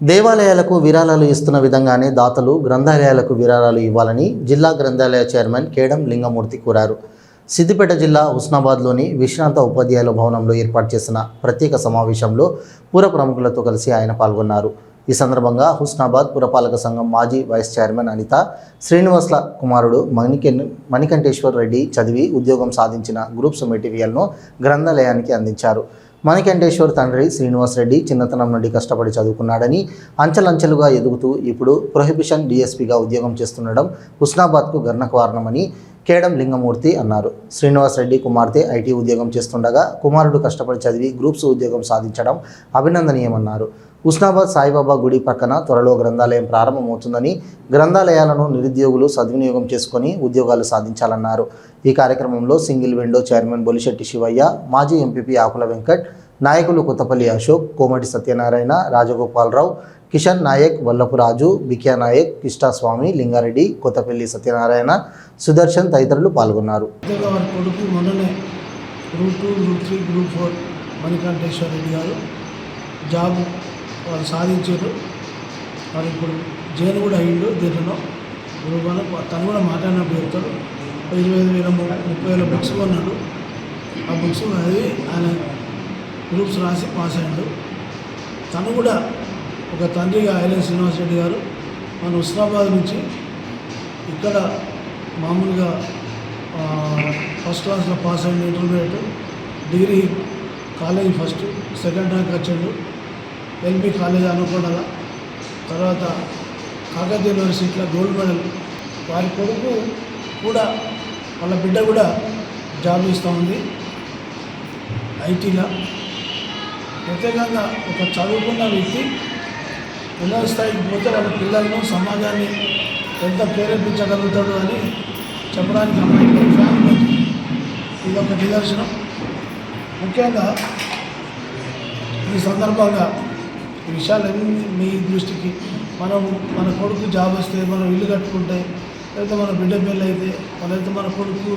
దేవాలయాలకు విరాళాలు ఇస్తున్న విధంగానే దాతలు గ్రంథాలయాలకు విరాళాలు ఇవ్వాలని జిల్లా గ్రంథాలయ చైర్మన్ కేడం లింగమూర్తి కోరారు. సిద్దిపేట జిల్లా హుస్నాబాద్లోని విశ్రాంత ఉపాధ్యాయుల భవనంలో ఏర్పాటు చేసిన ప్రత్యేక సమావేశంలో పుర ప్రముఖులతో కలిసి ఆయన పాల్గొన్నారు. ఈ సందర్భంగా హుస్నాబాద్ పురపాలక సంఘం మాజీ వైస్ చైర్మన్ అనిత శ్రీనివాస్ల కుమారుడు మణికెన్ మణికంఠేశ్వర్ రెడ్డి చదివి ఉద్యోగం సాధించిన గ్రూప్స్ మెటీరియల్ను గ్రంథాలయానికి అందించారు. మణికంఠేశ్వర్ తండ్రి శ్రీనివాస్ రెడ్డి చిన్నతనం నుండి కష్టపడి చదువుకున్నాడని అంచెలంచెలుగా ఎదుగుతూ ఇప్పుడు ప్రొహిబిషన్ డీఎస్పీగా ఉద్యోగం చేస్తుండడం హుస్నాబాద్కు గర్ణ కారణమని కేడం లింగమూర్తి అన్నారు. శ్రీనివాస్ రెడ్డి కుమార్తె ఐటీ ఉద్యోగం చేస్తుండగా కుమారుడు కష్టపడి చదివి గ్రూప్స్ ఉద్యోగం సాధించడం అభినందనీయమన్నారు. హుస్నాబాద్ సాయిబాబా గుడి పక్కన త్వరలో గ్రంథాలయం ప్రారంభమవుతుందని గ్రంథాలయాలను నిరుద్యోగులు సద్వినియోగం చేసుకొని ఉద్యోగాలు సాధించాలన్నారు. ఈ కార్యక్రమంలో single window chairman Bolisetti Sivaiah మాజీ ఎంపీపీ ఆకుల వెంకట్ నాయకులు కొత్తపల్లి అశోక్ కోమటి సత్యనారాయణ రాజగోపాలరావు కిషన్ నాయక్ వల్లపురాజు బిక్యా నాయక్ కిష్టాస్వామి లింగారెడ్డి కొత్తపల్లి సత్యనారాయణ సుదర్శన్ తదితరులు పాల్గొన్నారు. వారి కొడుకు మొన్ననే group two group three group four Manikanteswara Reddy గారు జాబ్ వాళ్ళు సాధించారు. వారు ఇప్పుడు జైలు కూడా అయ్యిండు దీంట్లో గ్రూప్ వన్ తను కూడా మాట్లాడినప్పుడు చెప్తారు ఇరవై ఐదు వేల ముప్పై వేల బుక్స్ కొన్నాడు. ఆ బుక్స్ అది ఆయన గ్రూప్స్ రాసి పాస్ అయ్యాడు. తను కూడా ఒక తండ్రిగా ఐలెన్ శ్రీనివాస్ రెడ్డి గారు మన హుస్నాబాద్ నుంచి ఇక్కడ మామూలుగా ఫస్ట్ క్లాస్లో పాస్ అయిన intermediate degree college first second rank వచ్చిండు. ఎల్బి కాలేజ్ అనుకోవడాల తర్వాత కాకతీయ యూనివర్సిటీలో గోల్డ్ మెడల్. వారి కొడుకు కూడా వాళ్ళ బిడ్డ కూడా జాబ్ ఇస్తూ ఉంది. ఐటీలో. ప్రత్యేకంగా ఒక చదువుకున్న వ్యక్తి ఉన్నత స్థాయికి పోతే వాళ్ళ పిల్లలను సమాజాన్ని ఎంత ప్రేరేపించగలుగుతాడు అని చెప్పడానికి అమ్మాయికి ఫ్యాన్ ఇది ఒక నిదర్శనం. ముఖ్యంగా ఈ సందర్భంగా ఈ విషయాలన్నీ మీ దృష్టికి మనం మన కొడుకు జాబ్ వస్తే మనం ఇల్లు కట్టుకుంటే లేకపోతే మన బిడ్డ పెళ్ళి అయితే లేకపోతే మన కొడుకు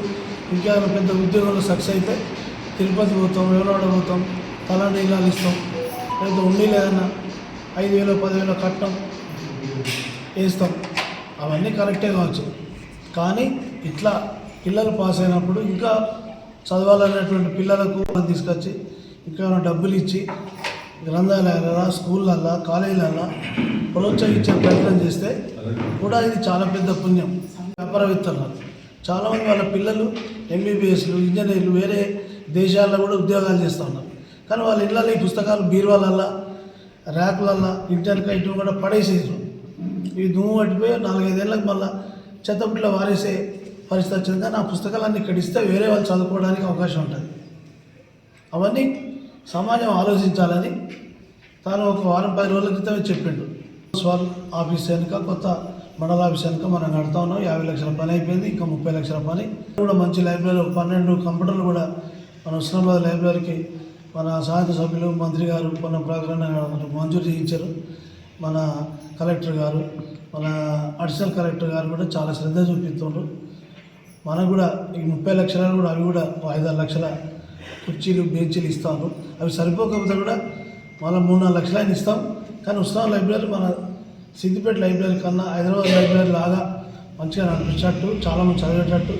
ఇంకా పెద్ద ఉద్యోగంలో సక్సెస్ అయితే తిరుపతి పోతాం వేలాడ పోతాం తలా నీళ్ళు ఇస్తాం లేకపోతే ఉండి లేదన్నా ఐదు వేలు పదివేలు కట్టం వేస్తాం. అవన్నీ కరెక్టే కావచ్చు. కానీ ఇట్లా పిల్లలు పాస్ అయినప్పుడు ఇంకా చదవాలనేటువంటి పిల్లలకు మనం తీసుకొచ్చి ఇంకా డబ్బులు ఇచ్చి గ్రంథాలయాలలో స్కూళ్ళల్లో కాలేజీలల్లో ప్రోత్సహించే ప్రయత్నం చేస్తే కూడా ఇది చాలా పెద్ద పుణ్యం. వ్యాపారవేత్తలు చాలామంది వాళ్ళ పిల్లలు ఎంబీబీఎస్లు ఇంజనీర్లు వేరే దేశాల్లో కూడా ఉద్యోగాలు చేస్తూ ఉన్నారు. కానీ వాళ్ళ ఇళ్ళలో ఈ పుస్తకాలు బీరువాలల్లో ర్యాకులల్లో ఇంటర్క ఇటు కూడా పడేసేసారు ఈ దుమ్ము పట్టిపోయి నాలుగైదేళ్ళకి మళ్ళీ చెత్తపుట్లో వారేసే పరిస్థితి వచ్చింది. కానీ ఆ పుస్తకాలన్నీ ఇక్కడ ఇస్తే వేరే వాళ్ళు చదువుకోవడానికి అవకాశం ఉంటుంది. అవన్నీ సమాజం ఆలోచించాలని తాను ఒక వారం పది రోజుల క్రితమే చెప్పిండు. స్వాల్ ఆఫీస్ వెనుక కొత్త మండల ఆఫీస్ వెనుక మనం కడతా ఉన్నాం. యాభై లక్షల పని అయిపోయింది ఇంకా ముప్పై లక్షల పని. కూడా మంచి లైబ్రరీ ఒక పన్నెండు కంప్యూటర్లు కూడా మన హుస్నాబాద్ లైబ్రరీకి మన సాయంత్ర సభ్యులు మంత్రి గారు మన ప్రకటన మంజూరు చేయించారు. మన కలెక్టర్ గారు మన అడిషనల్ కలెక్టర్ గారు కూడా చాలా శ్రద్ధ చూపిస్తుండ్రు. మనకు కూడా ఈ ముప్పై లక్షలు కూడా అవి కూడా ఐదారు లక్షల కుర్చీలు బెంచీలు ఇస్తాను అవి సరిపోకపోతే కూడా మళ్ళీ మూడు నాలుగు లక్షలు ఆయన ఇస్తాం. కానీ ఉస్మాన్ లైబ్రరీ మన సిద్దిపేట లైబ్రరీ కన్నా హైదరాబాద్ లైబ్రరీ లాగా మంచిగా నడిపించేటట్టు చాలామంది చదివేటట్టు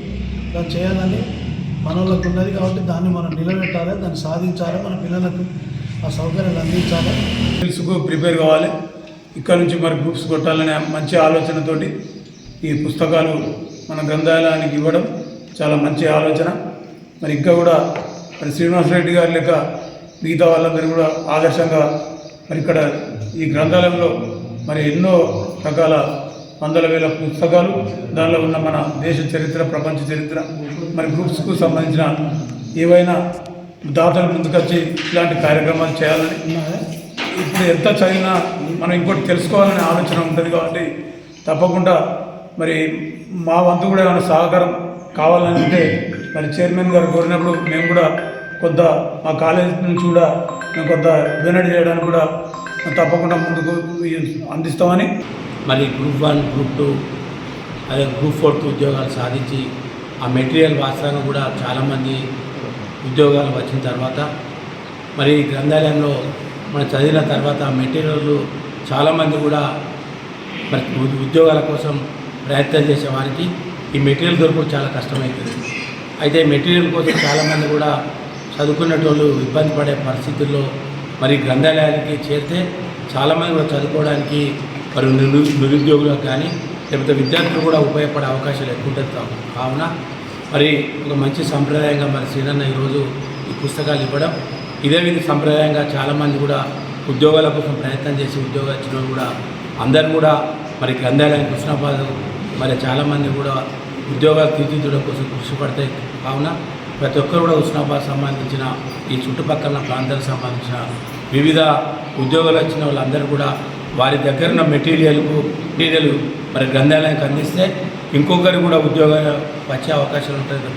దాన్ని చేయాలని మనలోకి ఉన్నది కాబట్టి దాన్ని మనం నిలబెట్టాలి దాన్ని సాధించాలి మన పిల్లలకు ఆ సౌకర్యాలు అందించాలి. తెలుసుకు ప్రిపేర్ కావాలి. ఇక్కడ నుంచి మరి గ్రూప్స్ కొట్టాలనే మంచి ఆలోచనతోటి ఈ పుస్తకాలు మన గ్రంథాలయానికి ఇవ్వడం చాలా మంచి ఆలోచన. మరి ఇంకా కూడా మరి శ్రీనివాసరెడ్డి గారి లెక్క మిగతా వాళ్ళందరూ కూడా ఆదర్శంగా మరి ఇక్కడ ఈ గ్రంథాలయంలో మరి ఎన్నో రకాల వందల వేల పుస్తకాలు దానిలో ఉన్న మన దేశ చరిత్ర ప్రపంచ చరిత్ర మరి గ్రూప్స్కు సంబంధించిన ఏవైనా దాతలు ముందుకొచ్చి ఇలాంటి కార్యక్రమాలు చేయాలని ఇప్పుడు ఎంత చదివినా మనం ఇంకోటి తెలుసుకోవాలనే ఆలోచన ఉంటుంది కాబట్టి తప్పకుండా మరి మా వంతు కూడా ఏమైనా సహకారం కావాలని అంటే మరి చైర్మన్ గారు కోరినప్పుడు మేము కూడా కొంత మా కాలేజ్ నుంచి కూడా మేము కొంత డొనేట్ చేయడానికి కూడా తప్పకుండా ముందుకు అందిస్తామని మరి గ్రూప్ వన్ గ్రూప్ టూ అదే గ్రూప్ ఫోర్త్ ఉద్యోగాలు సాధించి ఆ మెటీరియల్ వాస్తవంగా కూడా చాలామంది ఉద్యోగాలు వచ్చిన తర్వాత మరి గ్రంథాలయంలో మనం చదివిన తర్వాత ఆ మెటీరియల్ చాలామంది కూడా మరి ఉద్యోగాల కోసం ప్రయత్నం చేసేవారికి ఈ మెటీరియల్ దొరకడం చాలా కష్టమవుతుంది అయితే మెటీరియల్ కోసం చాలామంది కూడా చదువుకునేటోళ్ళు ఇబ్బంది పడే పరిస్థితుల్లో మరి గ్రంథాలయానికి చేరితే చాలామంది కూడా చదువుకోవడానికి మరి నిరు నిరుద్యోగులకు కానీ లేకపోతే విద్యార్థులు కూడా ఉపయోగపడే అవకాశాలు ఎక్కువ ఉంటుంది కావున మరి ఒక మంచి సంప్రదాయంగా మరి శ్రీనన్న ఈరోజు ఈ పుస్తకాలు ఇవ్వడం. ఇదే విధంగా సంప్రదాయంగా చాలామంది కూడా ఉద్యోగాల కోసం ప్రయత్నం చేసి ఉద్యోగాలు ఇచ్చిన వాళ్ళు కూడా అందరు కూడా మరి గ్రంథాలయం కృష్ణాబాద్ మరి చాలామంది కూడా ఉద్యోగాలు తీర్చిదిద్దడం కోసం కృషి పడతాయి కావున ప్రతి ఒక్కరు కూడా హుస్నాబాద్ సంబంధించిన ఈ చుట్టుపక్కల ప్రాంతాలకు సంబంధించిన వివిధ ఉద్యోగాలు వచ్చిన వాళ్ళందరూ కూడా వారి దగ్గర ఉన్న మెటీరియల్కు మెటీరియల్ మరి గ్రంథాలయానికి అందిస్తే ఇంకొకరు కూడా ఉద్యోగం వచ్చే అవకాశాలు ఉంటుంది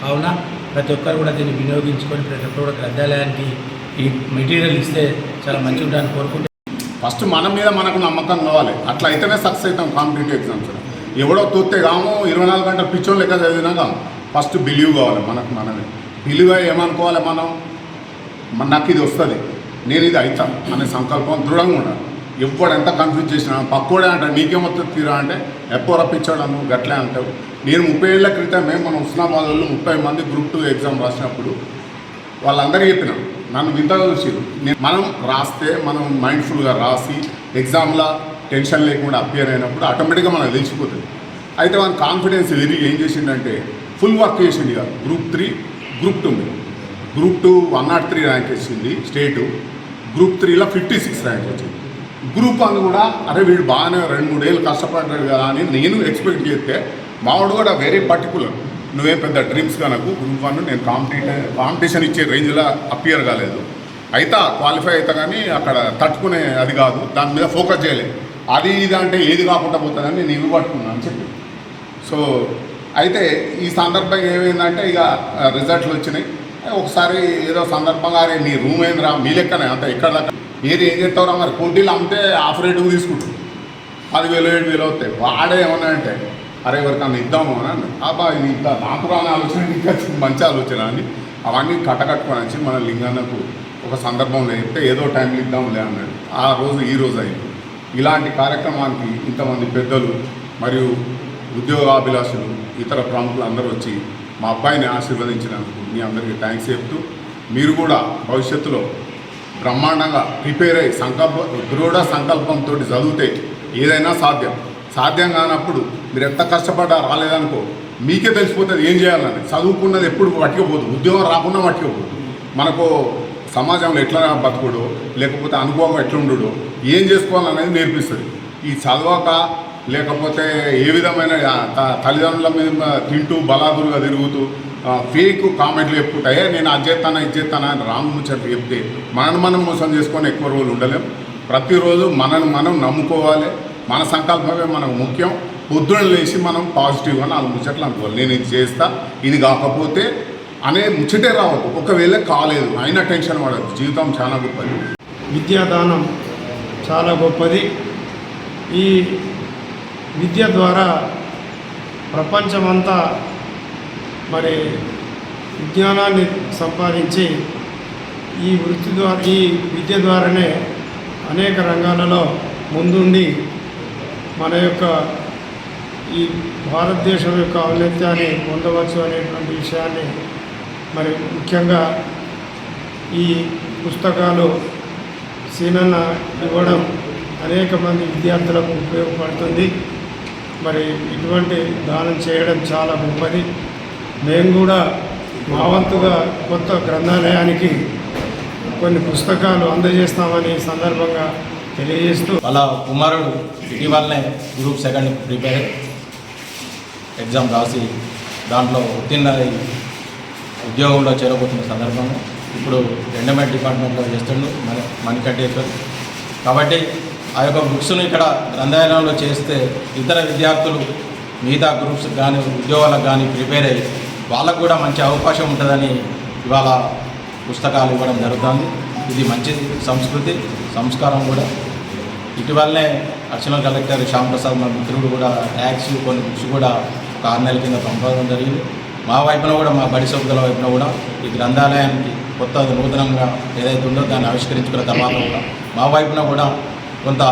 కావున ప్రతి ఒక్కరు కూడా దీన్ని వినియోగించుకొని ప్రతి ఒక్కరు కూడా గ్రంథాలయానికి ఈ మెటీరియల్ ఇస్తే చాలా మంచిగా ఉంటాయని కోరుకుంటే ఫస్ట్ మన మీద మనకు నమ్మకం కావాలి. అట్లా అయితేనే సక్సెస్ అవుతాం కాంపిటేటివ్ ఎగ్జామ్స్ ఎవడో తోస్తే కాము ఇరవై నాలుగు గంటల పిచ్చోళ్ళు లెక్క చదివినా కాము ఫస్ట్ బిలీవ్ కావాలి మనకు మనమే. బిలీవ్ ఏమనుకోవాలి మనం? మన నాకు ఇది వస్తుంది. నేను ఇది అవుతాను అనే సంకల్పం దృఢంగా ఉండాలి. ఎప్పుడు ఎంత కన్ఫ్యూజ్ చేసినా పక్కోడే అంట నీకేమొస్తుంది తీరా? అంటే ఎప్పుడు పిచ్చాడు నువ్వు? గట్లే అంటావు. నేను ముప్పై ఏళ్ళ క్రితమే మన ఉస్నాబాద్ వాళ్ళు ముప్పై మంది గ్రూప్ టూ ఎగ్జామ్ రాసినప్పుడు వాళ్ళందరికీ చెప్పినాం నన్ను వింతగా చూసారు. నేను మనం రాస్తే మనం మైండ్ఫుల్గా రాసి ఎగ్జామ్లో టెన్షన్ లేకుండా అపియర్ అయినప్పుడు ఆటోమేటిక్గా మనకు తెలిసిపోతుంది. అయితే మన కాన్ఫిడెన్స్ విరిగి ఏం చేసిండంటే ఫుల్ వర్క్ చేసిండు ఇక గ్రూప్ త్రీ గ్రూప్ టూ మీద. Group two one not three rank వచ్చింది స్టేటు గ్రూప్ త్రీలో ఫిఫ్టీ సిక్స్ ర్యాంక్ వచ్చింది. గ్రూప్ అని కూడా అరే వీడు బాగానే రెండు మూడేళ్ళు కష్టపడ్డాడు కదా అని నేను ఎక్స్పెక్ట్ చేస్తే మావాడు కూడా వెరీ పర్టికులర్ నువ్వే పెద్ద డ్రీమ్స్ కనుక గ్రూప్ వన్ నేను కాంపిటీషన్ కాంపిటీషన్ ఇచ్చే రేంజ్లో అపియర్ కాలేదు. అయితే క్వాలిఫై అవుతా కానీ అక్కడ తట్టుకునే అది కాదు దాని మీద ఫోకస్ చేయలేదు అది ఇది అంటే ఏది కాకుండా పోతుందని నేను ఇవి పట్టుకున్నాను అని చెప్పి. సో అయితే ఈ సందర్భంగా ఏమైందంటే ఇక రిజల్ట్లు వచ్చినాయి. ఒకసారి ఏదో సందర్భంగా నీ రూమ్ ఏందిరా? మీ లెక్కనే అంత ఇక్కడ ఏది ఏం చేస్తావురా మరి? పోటీలు అమ్మితే ఆఫ్ రేటుకు తీసుకుంటారు పదివేలు ఏడు వేలు అవుతాయి వాడే ఏమన్నా అంటే అరే ఎవరికన్నా ఇద్దాము? అని అన్న అబ్బా ఇది ఇంత నాకు రాని ఆలోచన ఇంకా మంచి ఆలోచన అని అవన్నీ కట్టకట్టుకొని వచ్చి మన లింగన్నకు ఒక సందర్భంలో చెప్తే ఏదో టైంలో ఇద్దాంలే అన్నాడు. ఆ రోజు ఈ రోజు అయింది. ఇలాంటి కార్యక్రమానికి ఇంతమంది పెద్దలు మరియు ఉద్యోగాభిలాషులు ఇతర ప్రముఖులు అందరూ వచ్చి మా అబ్బాయిని ఆశీర్వదించినందుకు మీ అందరికీ థ్యాంక్స్ చెప్తూ మీరు కూడా భవిష్యత్తులో బ్రహ్మాండంగా ప్రిపేర్ అయ్యి సంకల్ప దృఢ సంకల్పంతో చదివితే ఏదైనా సాధ్యం. సాధ్యం కానప్పుడు మీరు ఎంత కష్టపడ్డా రాలేదనుకో మీకే తెలిసిపోతుంది ఏం చేయాలని చదువుకున్నది ఎప్పుడు పట్టుకపోదు. ఉద్యోగం రాకుండా పట్టుకపోదు. మనకు సమాజంలో ఎట్లా బతుకుడు లేకపోతే అనుభవం ఎట్లుండు ఏం చేసుకోవాలనేది నేర్పిస్తుంది. ఈ చదవక లేకపోతే ఏ విధమైన త- తల్లిదండ్రుల మీద తింటూ బలాదులుగా తిరుగుతూ ఫేక్ కామెంట్లు చెప్పుకుంటాయే నేను అది చేస్తానా ఇది చేస్తానా అని రాము ముచ్చట్లు చెప్తే మనను మనం మోసం చేసుకొని ఎక్కువ రోజులు ఉండలేం. ప్రతిరోజు మనను మనం నమ్ముకోవాలి. మన సంకల్పమే మనకు ముఖ్యం. పొద్దున లేచి మనం పాజిటివ్గా నాలుగు ముచ్చట్లు అనుకోవాలి. నేను ఇది చేస్తా ఇది కాకపోతే అనే ముచ్చటే రావద్దు. ఒకవేళ కాలేదు అయినా టెన్షన్ పడద్దు. జీవితం చాలా గొప్పది. విద్యాదానం చాలా గొప్పది. ఈ విద్య ద్వారా ప్రపంచమంతా మరి విజ్ఞానాన్ని సంపాదించి ఈ వృత్తి ద్వారా ఈ విద్య ద్వారానే అనేక రంగాలలో ముందుండి మన యొక్క ఈ భారతదేశం యొక్క ఔన్నత్యాన్ని పొందవచ్చు అనేటువంటి విషయాన్ని మరి ముఖ్యంగా ఈ పుస్తకాలు సీనన్న ఇవ్వడం అనేక మంది విద్యార్థులకు ఉపయోగపడుతుంది. మరి ఇటువంటి దానం చేయడం చాలా గొప్పది. మేము కూడా మా వంతుగా కొత్త గ్రంథాలయానికి కొన్ని పుస్తకాలు అందజేస్తామని సందర్భంగా తెలియజేస్తూ అలా కుమారుడు ఇటీవలనే గ్రూప్ సెకండ్ ప్రిపేర్ ఎగ్జామ్ రాసి దాంట్లో ఉత్తీర్ణ ఉద్యోగంలో చేరబోతున్న సందర్భంలో ఇప్పుడు ఎండమెంట్ డిపార్ట్మెంట్లో చేస్తుండు మన మణికంఠేశ్వర్. కాబట్టి ఆ యొక్క బుక్స్ను ఇక్కడ గ్రంథాలయంలో చేస్తే ఇతర విద్యార్థులు మిగతా గ్రూప్స్ కానీ ఉద్యోగాలకు కానీ ప్రిపేర్ అయ్యి వాళ్ళకు కూడా మంచి అవకాశం ఉంటుందని ఇవాళ పుస్తకాలు ఇవ్వడం జరుగుతుంది. ఇది మంచి సంస్కృతి సంస్కారం కూడా. ఇటీవలనే అడిషనల్ కలెక్టర్ శ్యామ్ ప్రసాద్ మా మిత్రుడు కూడా ట్యాక్స్ కొన్ని బుక్స్ కూడా ఒక ఆరు నెలల కింద పంపడం జరిగింది. మా వైపున కూడా మా బడి సభ్యుల వైపున కూడా ఈ గ్రంథాలయానికి కొత్త నూతనంగా ఏదైతే ఉందో దాన్ని ఆవిష్కరించుకున్న తర్వాత కూడా మా వైపున కూడా కొంత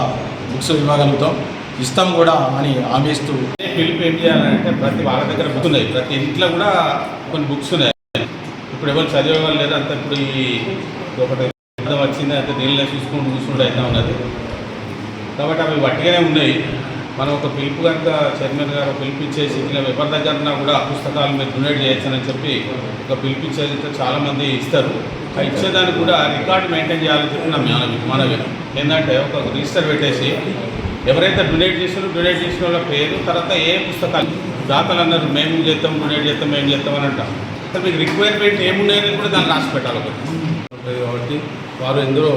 బుక్స్ ఇవ్వగలుగుతాం. ఇస్తాం కూడా అని హామీ ఇస్తూ పిలుపు ఏం చేయాలంటే ప్రతి వాళ్ళ దగ్గర బుక్ ఉన్నాయి. ప్రతి ఇంట్లో కూడా కొన్ని బుక్స్ ఉన్నాయి. ఇప్పుడు ఎవరు చదివేవాళ్ళు లేదా అంత ఇప్పుడు ఈ ఒకటి వచ్చింది అంత నీళ్ళ చూసుకుంటూ చూసుకుంటూ అయితే ఉన్నది. కాబట్టి అవి వట్టిగానే ఉన్నాయి. మనం ఒక పిలుపు కనుక చైర్మన్ గారు పిలిపించేసి ఇలా ఎవరి దగ్గర కూడా పుస్తకాలు మీరు డొనేట్ చేయొచ్చని చెప్పి ఒక పిలిపించేది చాలామంది ఇస్తారు. ఇచ్చేదానికి కూడా రికార్డు మెయింటైన్ చేయాలని చెప్పి నా మనవి మనవి. ఏంటంటే ఒక రిజిస్టర్ పెట్టేసి ఎవరైతే డొనేట్ చేసారో డొనేట్ చేసిన వాళ్ళ పేరు తర్వాత ఏ పుస్తకాలు దాతలు అన్నారు మేము చేస్తాం డొనేట్ చేస్తాం మేము చేస్తాం అని అంటాం అసలు మీకు రిక్వైర్మెంట్ ఏమున్నాయని కూడా దాన్ని రాసి పెట్టాలి ఒకటి. కాబట్టి వారు ఎందరో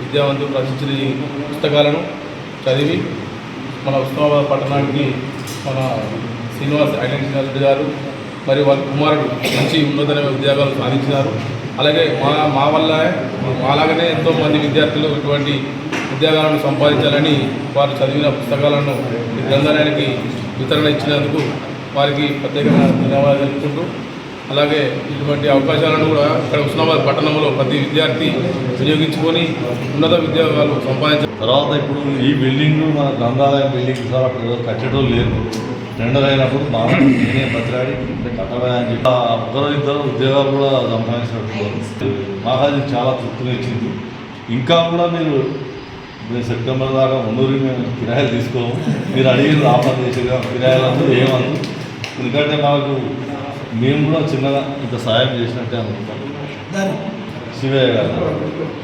విద్యావంతులు రచించిన ఈ పుస్తకాలను చదివి మన ఉస్మానాబాద్ పట్టణానికి మన శ్రీనివాస్ ఐడెంటిటీ రెడ్డి గారు మరియు వాళ్ళ కుమారుడు మంచి ఉన్నతమైన ఉద్యోగాలు సాధించినారు. అలాగే మా మా వల్ల మాలాగానే ఎంతోమంది విద్యార్థులు ఇటువంటి ఉద్యోగాలను సంపాదించాలని వారు చదివిన పుస్తకాలను ఈ గ్రంథాలయానికి వితరణ ఇచ్చినందుకు వారికి ప్రత్యేకంగా ధన్యవాదాలు తెలుపుకుంటూ అలాగే ఇటువంటి అవకాశాలను కూడా ఇక్కడ హుస్నాబాద్ పట్టణంలో ప్రతి విద్యార్థి వినియోగించుకొని ఉన్నత ఉద్యోగాలు సంపాదించాలి తర్వాత ఇప్పుడు ఈ బిల్డింగ్ మన గ్రంథాలయం బిల్డింగ్ సార్ అప్పుడు కట్టడం లేదు టెండర్ అయినప్పుడు మా నేనే బతిలాడి అంటే అని చెప్పి. ఒకరు ఇద్దరు ఉద్యోగాలు కూడా సంపాదించినట్టు మాకు అది చాలా తృప్తిని ఇచ్చింది. ఇంకా కూడా మీరు మేము సెప్టెంబర్ దాకా ముందూరి మేము కిరాయిలు తీసుకోము. మీరు అడిగిన ఆఫర్ చేసేగా కిరాయిలందరూ ఏమందు ఎందుకంటే మాకు మేము కూడా చిన్నగా ఇంత సాయం చేసినట్టే అనుకుంటాం. శివయ్య గారు.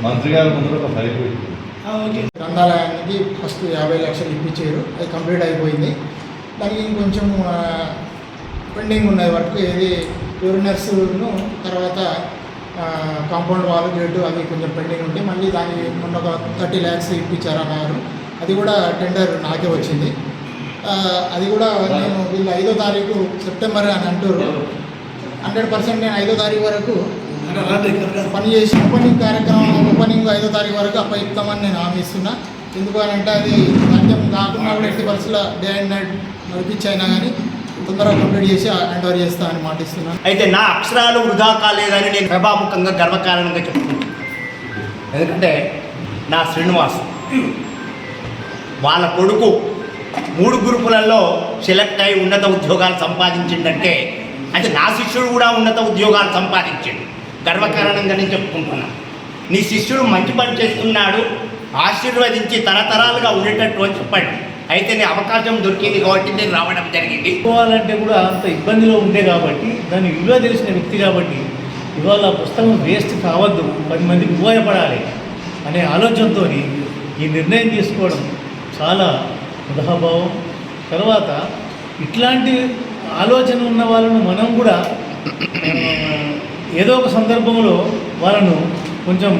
మంత్రి గారి ముందర ఒక ఫైల్ గ్రంథాలయానికి ఫస్ట్ యాభై లక్షలు ఇప్పించారు. అది కంప్లీట్ అయిపోయింది. దానికి ఇంకొంచెం పెండింగ్ ఉన్నది వర్క్ ఏది యూరినర్స్ను తర్వాత కాంపౌండ్ వాల్ గేటు అవి కొంచెం పెండింగ్ ఉంటే మళ్ళీ దాన్ని మొన్న ఒక థర్టీ ల్యాక్స్ ఇప్పించారన్నారు. అది కూడా టెండర్ నాకే వచ్చింది. అది కూడా నేను వీళ్ళు ఐదో తారీఖు సెప్టెంబర్ అని అంటారు హండ్రెడ్ పర్సెంట్ నేను ఐదో తారీఖు వరకు పని చేసి ఓపెనింగ్ కార్యక్రమం ఓపెనింగ్ ఐదో తారీఖు వరకు అప్పయిస్తామని నేను హామీ ఇస్తున్నా. ఎందుకు అని అంటే అది సాధ్యం కాకుండా కూడా ఎట్టి పరిస్థితుల్లో డే అండ్ నైట్ నడిపించైనా కానీ తొందరగా కంప్లీట్ చేసి హ్యాండ్ ఓవర్ చేస్తా అని మాట ఇస్తున్నాను అయితే నా అక్షరాలు వృధా కాలేదని నేను ప్రభాముఖంగా గర్వకారణంగా చెప్పుకుంటున్నాను ఎందుకంటే నా శ్రీనివాస్ వాళ్ళ కొడుకు మూడు గ్రూపులలో సెలెక్ట్ అయి ఉన్నత ఉద్యోగాలు సంపాదించిందంటే అయితే నా శిష్యుడు కూడా ఉన్నత ఉద్యోగాలు సంపాదించాడు. గర్వకారణంగా నేను చెప్పుకుంటున్నాను నీ శిష్యుడు మంచి పని చేస్తున్నాడు ఆశీర్వదించి తరతరాలుగా ఉండేటట్టు అని అయితే నేను అవకాశం దొరికింది కాబట్టి నేను రావడం జరిగింది. పోవాలంటే కూడా అంత ఇబ్బందిలో ఉండే కాబట్టి దాని విలువ తెలిసిన వ్యక్తి కాబట్టి ఇవాళ పుస్తకం వేస్ట్ కావద్దు పది మందికి ఉపయోగపడాలి అనే ఆలోచనతో ఈ నిర్ణయం తీసుకోవడం చాలా ఉదాహభావం. తర్వాత ఇట్లాంటి ఆలోచన ఉన్న వాళ్ళను మనం కూడా ఏదో ఒక సందర్భంలో వాళ్ళను కొంచెం